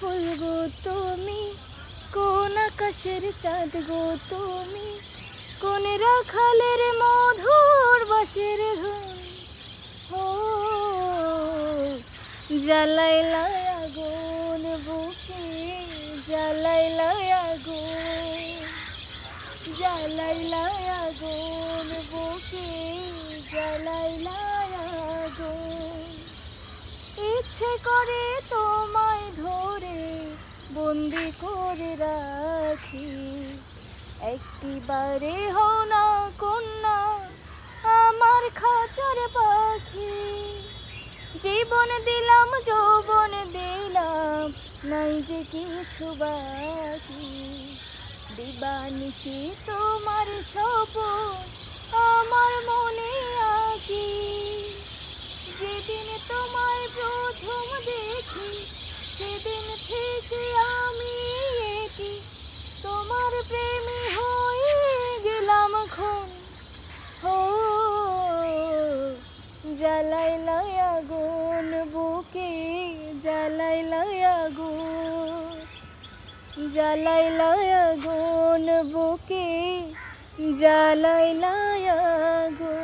ফুল গো তুমি, কোন আকাশের চাঁদ গো তুমি, কোন রাখালের মধুর বাসের ও, জ্বালাইলা আগুন বুকে, জ্বালাইলা আগুন। জ্বালাইলা আগুন বুকে, জ্বালাইলা আগুন। ইচ্ছে করে তোমায় ধরে বন্দি করে রাখি। একটিবারে হও না কন্যা, আমার খাঁচার পাখি। জীবন দিলাম, যৌবন দিলাম, নাই যে কিছু বাকি। দিবানিশি তোমার স্বপন আমার মনে আঁকি। যেদিন তোমায় প্রথম দেখি গেলাম হো জ্বালাইলা আগুন বুকে জ্বালাইলা আগুন জ্বালাইলা আগুন বুকে জ্বালাইলা আগুন।